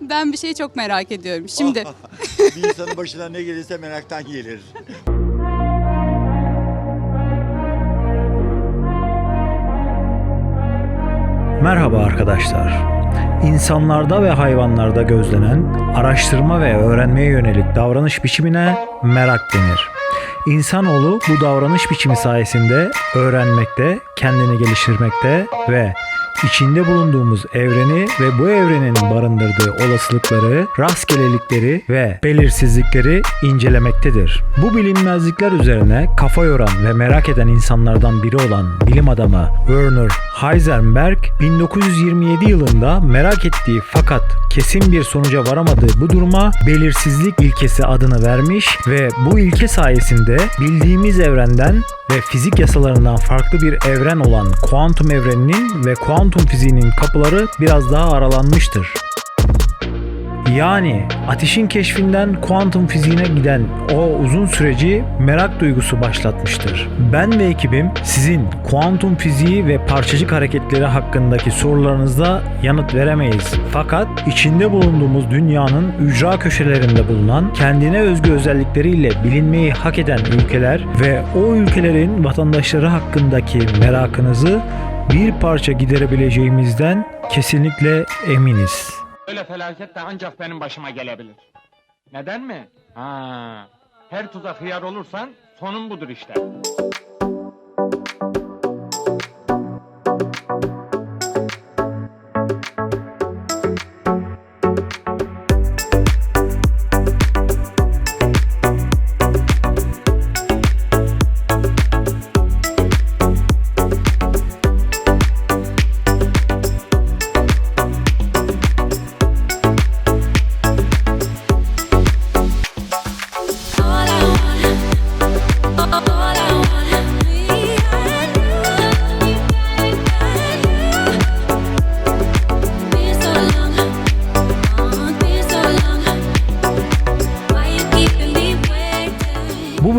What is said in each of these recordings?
ben bir şeyi çok merak ediyorum. Şimdi bir insanın başına ne gelirse meraktan gelir. Merhaba arkadaşlar. İnsanlarda ve hayvanlarda gözlenen araştırma ve öğrenmeye yönelik davranış biçimine merak denir. İnsanoğlu bu davranış biçimi sayesinde öğrenmekte, kendini geliştirmekte ve içinde bulunduğumuz evreni ve bu evrenin barındırdığı olasılıkları, rastgelelikleri ve belirsizlikleri incelemektedir. Bu bilinmezlikler üzerine kafa yoran ve merak eden insanlardan biri olan bilim adamı Werner Heisenberg 1927 yılında merak ettiği fakat kesin bir sonuca varamadığı bu duruma belirsizlik ilkesi adını vermiş ve bu ilke sayesinde bildiğimiz evrenden ve fizik yasalarından farklı bir evren olan kuantum evreninin ve kuantum fiziğinin kapıları biraz daha aralanmıştır. Yani ateşin keşfinden kuantum fiziğine giden o uzun süreci merak duygusu başlatmıştır. Ben ve ekibim sizin kuantum fiziği ve parçacık hareketleri hakkındaki sorularınıza yanıt veremeyiz. Fakat içinde bulunduğumuz dünyanın ücra köşelerinde bulunan kendine özgü özellikleriyle bilinmeyi hak eden ülkeler ve o ülkelerin vatandaşları hakkındaki merakınızı bir parça giderebileceğimizden kesinlikle eminiz. Öyle felaket de ancak benim başıma gelebilir. Neden mi? Ha, her tuza hıyar olursan sonun budur işte.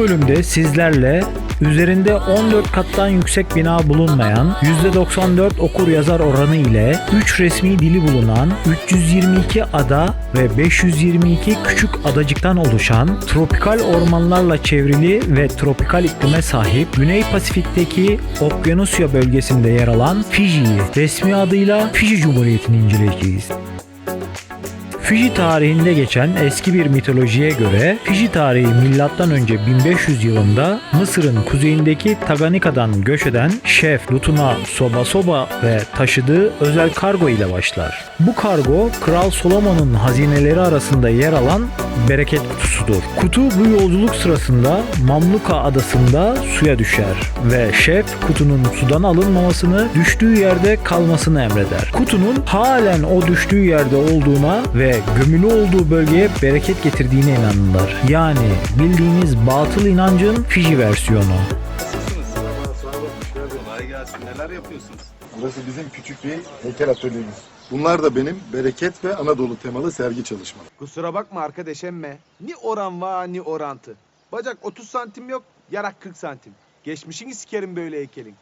Bölümde sizlerle üzerinde 14 kattan yüksek bina bulunmayan, %94 okur yazar oranı ile 3 resmi dili bulunan, 322 ada ve 522 küçük adacıktan oluşan, tropikal ormanlarla çevrili ve tropikal iklime sahip Güney Pasifik'teki Okyanusya bölgesinde yer alan Fiji'yi resmi adıyla Fiji Cumhuriyeti'ni inceleyeceğiz. Fiji tarihinde geçen eski bir mitolojiye göre Fiji tarihi milattan önce 1500 yılında Mısır'ın kuzeyindeki Taganika'dan göç eden şef Lutuna Soba Soba ve taşıdığı özel kargo ile başlar. Bu kargo Kral Solomon'un hazineleri arasında yer alan bereket kutusudur. Kutu bu yolculuk sırasında Mamluka adasında suya düşer ve şef kutunun sudan alınmamasını düştüğü yerde kalmasını emreder. Kutunun halen o düştüğü yerde olduğuna ve gömülü olduğu bölgeye bereket getirdiğine inanırlar. Yani bildiğiniz batıl inancın Fiji versiyonu. Nasılsınız? Merhaba, sonra hoş geldin. Kolay gelsin. Neler yapıyorsunuz? Burası bizim küçük bir heykel atölyemiz. Bunlar da benim bereket ve Anadolu temalı sergi çalışmam. Kusura bakma arkadaş emme. Ni oran var ni orantı. Bacak 30 santim yok, yarak 40 santim. Geçmişini sikerim böyle heykelin.